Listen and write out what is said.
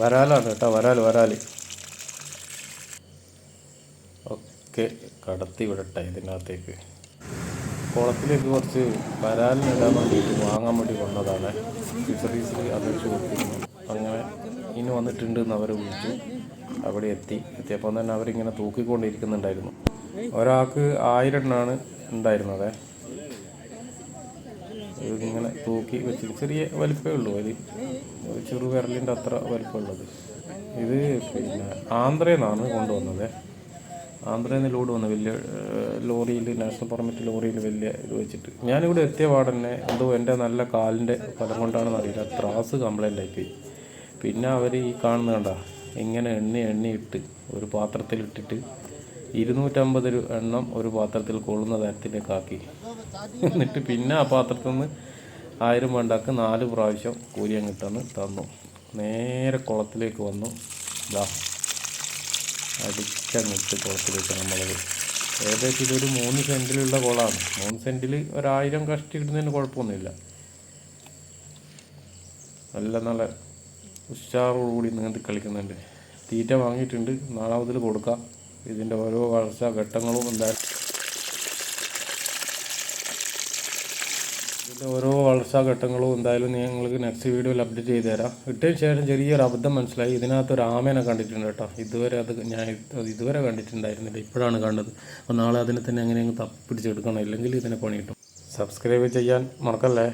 വരാലാണ് കേട്ടോ വരാൽ വരാൽ ഒക്കെ കടത്തി വിടട്ടെ ഇതിനകത്തേക്ക്. കുളത്തിലേക്ക് കുറച്ച് വരാലിനിടാൻ വേണ്ടിയിട്ട് വാങ്ങാൻ വേണ്ടി കൊണ്ടതാണ് ഫിഷറീസിൽ അപേക്ഷ കൊടുത്തിരുന്നു. അങ്ങനെ ഇനി വന്നിട്ടുണ്ട് എന്ന് അവരെ വിളിച്ചു. അവിടെ എത്തി. എത്തിയപ്പോൾ തന്നെ അവരിങ്ങനെ തൂക്കിക്കൊണ്ടിരിക്കുന്നുണ്ടായിരുന്നു. ഒരാൾക്ക് ആയിരം എണ്ണാണ് ഉണ്ടായിരുന്നത്. തൂക്കി വെച്ച് ചെറിയ വലിപ്പമേ ഉള്ളൂ. അതിൽ ചെറു വിരലിന്റെ അത്ര വലിപ്പമുള്ളത് ഇത് പിന്നെ ആന്ധ്രയിൽ നിന്നാണ് കൊണ്ടുവന്നത്. ആന്ധ്രയിൽ നിന്ന് ലോഡ് വന്ന വലിയ ലോറിയിൽ നാഷണൽ പെർമിറ്റ് ലോറിയിൽ വലിയ ഇത് വെച്ചിട്ട്. ഞാനിവിടെ എത്തിയ പാടന്നെ എന്തോ എന്റെ നല്ല കാലിന്റെ ഫലം കൊണ്ടാണെന്ന് അറിയില്ല. ത്രാസ് കംപ്ലൈന്റ് ആയിപ്പോയി. പിന്നെ അവർ ഈ കാണുന്ന കണ്ട ഇങ്ങനെ എണ്ണി ഇട്ട് ഒരു പാത്രത്തിലിട്ടിട്ട് ഇരുന്നൂറ്റമ്പത് രു- എണ്ണം ഒരു പാത്രത്തിൽ കൊള്ളുന്ന തരത്തിലേക്കാക്കി എന്നിട്ട് പിന്നെ ആ പാത്രത്തിൽ നിന്ന് ആയിരം വേണ്ടാക്ക് നാല് പ്രാവശ്യം കൂലി അങ്ങിട്ടന്ന് തന്നു. നേരെ കുളത്തിലേക്ക് വന്നു. ഇതാ അടിച്ചങ്ങിട്ട് കുളത്തിലേക്ക് നമ്മളത്. ഏകദേശം ഇതൊരു മൂന്ന് സെന്റിലുള്ള കുളമാണ് മൂന്ന് സെന്റിൽ ഒരായിരം കഷ്ടി ഇടുന്നതിന് കുഴപ്പമൊന്നുമില്ല. നല്ല നല്ല ഉഷാറോടുകൂടി നീന്തി കളിക്കുന്നുണ്ട്. തീറ്റ വാങ്ങിയിട്ടുണ്ട്. നാളെ മുതൽ കൊടുക്കാം. ഇതിന്റെ ഓരോ വളർച്ചാ ഘട്ടങ്ങളും എന്തായാലും ഓരോ വളർച്ചാ ഘട്ടങ്ങളും എന്തായാലും നിങ്ങൾക്ക് നെക്സ്റ്റ് വീഡിയോയിൽ അപ്ഡേറ്റ് ചെയ്ത് തരാം ഇട്ടതിന് ശേഷം ചെറിയൊരു അബദ്ധം മനസ്സിലായി. ഇതിനകത്ത് ഒരു ആമേനെ കണ്ടിട്ടുണ്ട് കേട്ടോ. ഇതുവരെ അത് ഞാൻ ഇതുവരെ കണ്ടിട്ടുണ്ടായിരുന്നില്ല. ഇപ്പോഴാണ് കണ്ടത്. അപ്പോൾ നാളെ അതിനെ തന്നെ എങ്ങനെയെങ്കിലും തപ്പിടിച്ചെടുക്കണം ഇല്ലെങ്കിൽ ഇതിനെ പണി കിട്ടും. സബ്സ്ക്രൈബ് ചെയ്യാൻ മറക്കല്ലേ?